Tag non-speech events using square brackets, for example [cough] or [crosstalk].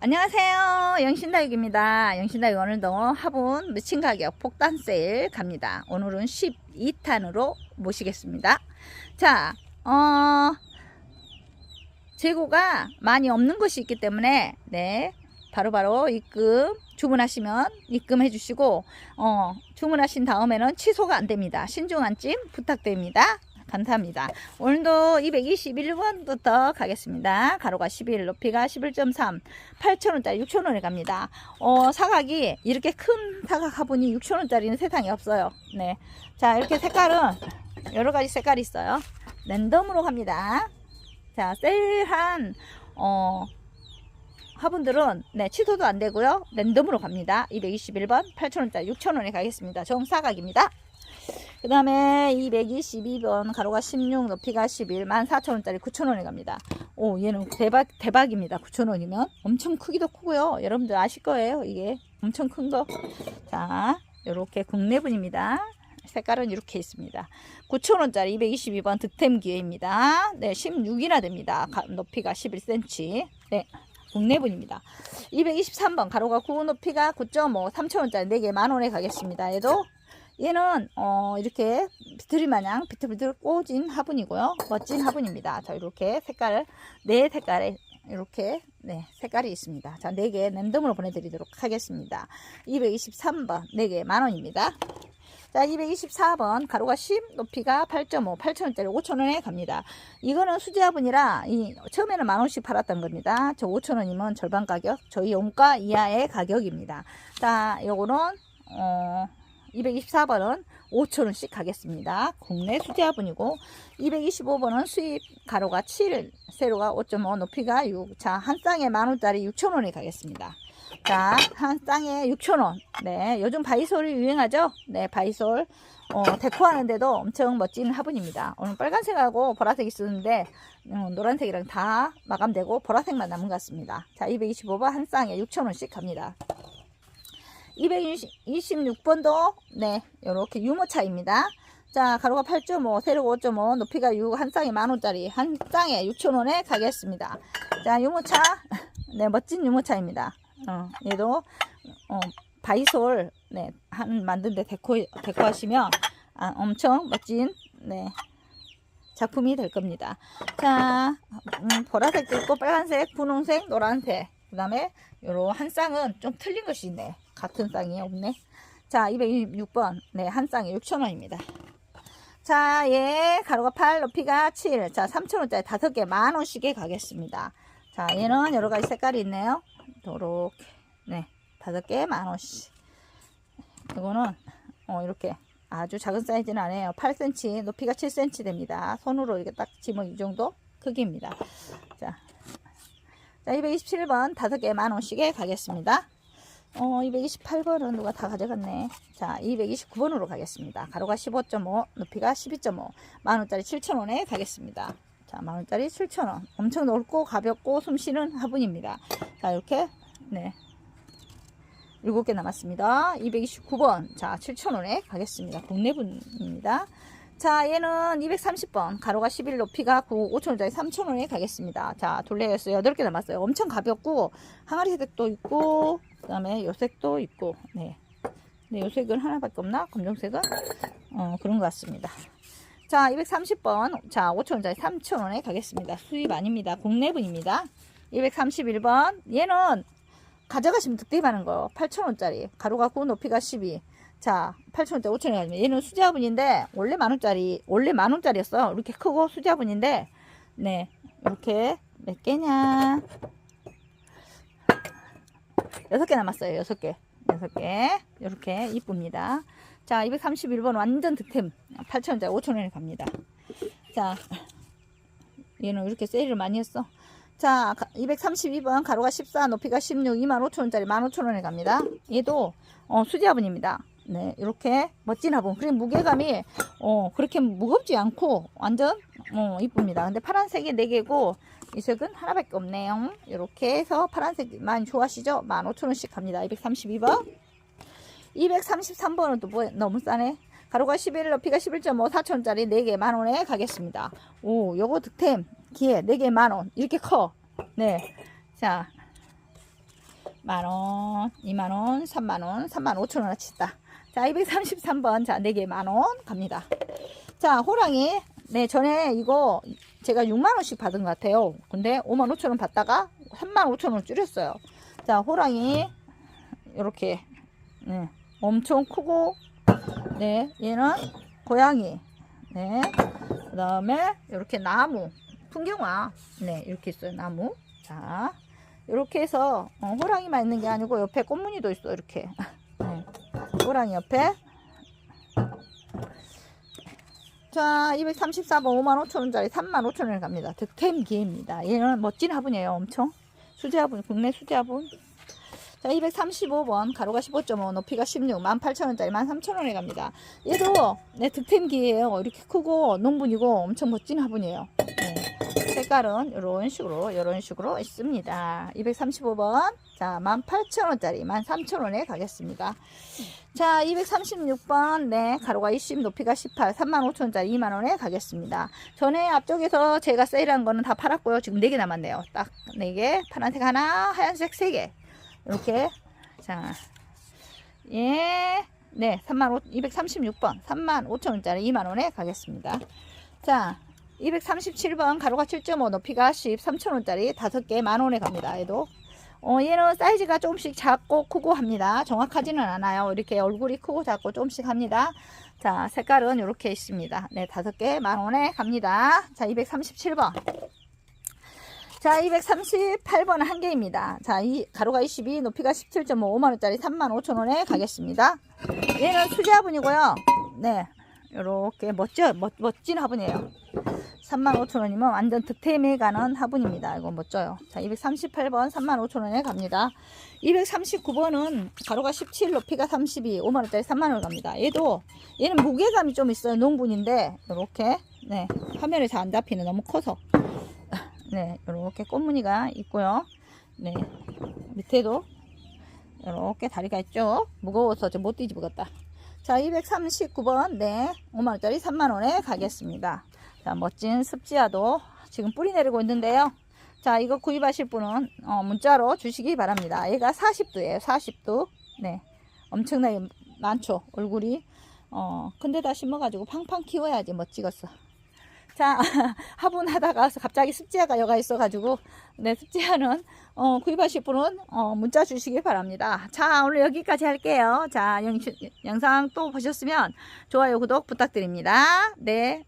안녕하세요. 영신다육입니다. 영신다육 오늘도 화분 묻힌 가격 폭탄 세일 갑니다. 오늘은 12탄으로 모시겠습니다. 자, 어, 재고가 많이 없는 것이 있기 때문에, 네, 바로바로 입금, 주문하시면 입금해 주시고, 어, 주문하신 다음에는 취소가 안 됩니다. 신중한 찜 부탁드립니다. 감사합니다. 오늘도 221번부터 가겠습니다. 가로가 11, 높이가 11.3, 8,000원짜리 6,000원에 갑니다. 어, 사각이 이렇게 큰 사각 화분이 6,000원짜리는 세상에 없어요. 네. 자, 이렇게 색깔은 여러 가지 색깔이 있어요. 랜덤으로 갑니다. 자, 세일한, 어, 화분들은 네, 취소도 안 되고요. 랜덤으로 갑니다. 221번 8,000원짜리 6,000원에 가겠습니다. 정사각입니다. 그 다음에 222번 가로가 16 높이가 11 14,000원짜리 9,000원에 갑니다. 오 얘는 대박 대박입니다. 9,000원이면. 엄청 크기도 크고요. 여러분들 아실 거예요 이게. 엄청 큰 거자 요렇게 국내분입니다. 색깔은 이렇게 있습니다. 9,000원짜리 222번 득템 기회입니다. 네 16이나 됩니다. 가- 높이가 11cm 네 국내분입니다. 223번 가로가 9 높이가 9.5 3,000원짜리 4개 만원에 가겠습니다. 얘도 얘는 어 이렇게 비틀이 마냥 비틀비틀 꽂은 화분이고요. 멋진 화분입니다. 자 이렇게 색깔 네 색깔에 이렇게 네 색깔이 있습니다. 자 네 개 랜덤으로 보내드리도록 하겠습니다. 223번 네 개 만원입니다. 자 224번 가로가 10 높이가 8.5 8천원짜리 5천원에 갑니다. 이거는 수제 화분이라 이 처음에는 만원씩 팔았던 겁니다. 저 5천원이면 절반 가격 저희 원가 이하의 가격입니다. 자 요거는 어 224번은 5천원씩 가겠습니다. 국내 수제화분이고 225번은 수입 가로가 7, 세로가 5.5, 높이가 6. 자, 한 쌍에 만원짜리 6천원에 가겠습니다. 자, 한 쌍에 6천원. 네, 요즘 바이솔이 유행하죠? 네, 바이솔. 어, 데코하는데도 엄청 멋진 화분입니다. 오늘 빨간색하고 보라색이 쓰는데 음, 노란색이랑 다 마감되고 보라색만 남은 것 같습니다. 자, 225번 한 쌍에 6천원씩 갑니다. 226번도 네 이렇게 유모차입니다. 자 가로가 8.5 세로가 5.5 높이가 6 한 쌍에 만원짜리 한 쌍에 6천원에 가겠습니다. 자 유모차 네 멋진 유모차입니다. 어, 얘도 어, 바이솔 네, 한 만든데 데코 데코 하시면 아, 엄청 멋진 네 작품이 될 겁니다. 자 음, 보라색도 있고 빨간색, 분홍색, 노란색 그 다음에 요런 한 쌍은 좀 틀린 것이 있네. 같은 쌍이 없네. 자, 226번. 네, 한 쌍에 6,000원입니다. 자, 얘 가로가 8, 높이가 7. 자, 3,000원짜리 다섯 개 만원씩에 가겠습니다. 자, 얘는 여러 가지 색깔이 있네요. 요렇게. 네, 다섯 개 만원씩. 이거는, 어, 이렇게. 아주 작은 사이즈는 아니에요. 8cm, 높이가 7cm 됩니다. 손으로 이렇게 딱 지면 이 정도 크기입니다. 자, 자, 227번 다섯 개 만원씩에 가겠습니다. 어, 228번은 누가 다 가져갔네. 자, 229번으로 가겠습니다. 가로가 15.5, 높이가 12.5, 만원짜리 7천원에 가겠습니다. 자, 만원짜리 7천원. 엄청 넓고 가볍고 숨쉬는 화분입니다. 자, 이렇게, 네. 7개 남았습니다. 229번. 자, 7천원에 가겠습니다. 국내분입니다. 자, 얘는 230번. 가로가 11, 높이가 9, 5천원짜리 3천원에 가겠습니다. 자, 둘레에서 8개 남았어요. 엄청 가볍고, 항아리 색도 있고, 그 다음에 요색도 있고, 네. 네, 요색은 하나밖에 없나? 검정색은? 어, 그런 것 같습니다. 자, 230번. 자, 5천원짜리 3천원에 가겠습니다. 수입 아닙니다. 국내분입니다. 231번. 얘는 가져가시면 득템하는 거. 8천원짜리. 가로가 9, 높이가 12. 자, 8,000원대 5,000원 가지면 얘는 수제화분인데 원래 만원짜리 원래 만원짜리였어. 이렇게 크고 수제화분인데 네 이렇게 몇 개냐? 여섯 개 남았어요. 여섯 개, 여섯 개 이렇게 이쁩니다. 자, 231번 완전 득템 8,000원짜리 5,000원에 갑니다. 자, 얘는 이렇게 세일을 많이 했어. 자, 232번 가로가 14, 높이가 16, 25,000원짜리 15,000원에 갑니다. 얘도 어, 수제화분입니다. 네, 이렇게 멋진 화분. 그리고 무게감이 어, 그렇게 무겁지 않고 완전 어, 이쁩니다. 근데 파란색이 4개고 이 색은 하나밖에 없네요. 이렇게 해서 파란색 많이 좋아하시죠? 15,000원씩 갑니다. 232번. 233번은 또 뭐, 너무 싸네. 가로가 11, 높이가 11.5, 4천원짜리 4개 만원에 가겠습니다. 오, 요거 득템. 기회 4개 만원. 이렇게 커. 네. 자, 만원, 2만원, 3만원, 3만 5천원 치다. 자, 233번. 자, 4개 만원 갑니다. 자, 호랑이. 네, 전에 이거 제가 6만원씩 받은 것 같아요. 근데 5만 5천원 받다가 3만 5천원 줄였어요. 자, 호랑이. 이렇게. 네, 엄청 크고, 네, 얘는 고양이. 네, 그 다음에 이렇게 나무. 풍경화. 네, 이렇게 있어요. 나무. 자, 이렇게 해서 어, 호랑이만 있는 게 아니고 옆에 꽃무늬도 있어 이렇게 네. 호랑이 옆에. 자 234번 5만 5천원짜리 3만 5천원에 갑니다. 득템 기회입니다. 얘는 멋진 화분이에요 엄청. 수제 화분 국내 수제 화분. 자 235번 가로가 15.5 높이가 16 18,000원짜리 13,000원에 갑니다. 얘도 네 득템 기회예요. 이렇게 크고 농분이고 엄청 멋진 화분이에요. 네. 색깔은 이런 식으로 이런 식으로 있습니다. 235번 자 18,000원짜리 13,000원에 가겠습니다. 자 236번 네 가로가 20 높이가 18 35,000원짜리 2만원에 가겠습니다. 전에 앞쪽에서 제가 세일한 거는 다 팔았고요. 지금 4개 남았네요. 딱 4개 파란색 하나 하얀색 3개 이렇게 자 예. 네, 3만 5, 236번 3만 5천원짜리 2만원에 가겠습니다. 자, 237번 가로가 7.5 높이가 10 3천원짜리 5개 만원에 갑니다. 얘도 어, 얘는 사이즈가 조금씩 작고 크고 합니다. 정확하지는 않아요. 이렇게 얼굴이 크고 작고 조금씩 합니다. 자 색깔은 이렇게 있습니다. 네 5개 만원에 갑니다. 자 237번 자 238번 한 개입니다. 자 이 가로가 22 높이가 17.5 5만원짜리 3만 5천원에 가겠습니다. 얘는 수제 화분이고요. 네 이렇게 멋져 멋, 멋진 화분이에요. 35,000원이면 완전 득템에 가는 화분입니다. 이거 멋져요. 자, 238번 35,000원에 갑니다. 239번은 가로가 17, 높이가 32, 5만원짜리 3만원 갑니다. 얘도, 얘는 무게감이 좀 있어요. 농분인데, 이렇게, 네, 화면에 잘 안 잡히네. 너무 커서. [laughs] 네, 이렇게 꽃무늬가 있고요. 네, 밑에도 이렇게 다리가 있죠. 무거워서 좀못 뒤집어갔다. 자, 239번, 네, 5만원짜리 3만원에 가겠습니다. 자, 멋진 습지야도 지금 뿌리 내리고 있는데요. 자, 이거 구입하실 분은 어, 문자로 주시기 바랍니다. 얘가 40도예요. 40도. 네. 엄청나게 많죠. 얼굴이. 어, 근데 다 심어가지고 팡팡 키워야지 멋지겠어. 자, [laughs] 화분 하다가 갑자기 습지야가 여가 있어가지고, 네, 습지야는, 어, 구입하실 분은, 어, 문자 주시기 바랍니다. 자, 오늘 여기까지 할게요. 자, 영, 영상 또 보셨으면 좋아요, 구독 부탁드립니다. 네.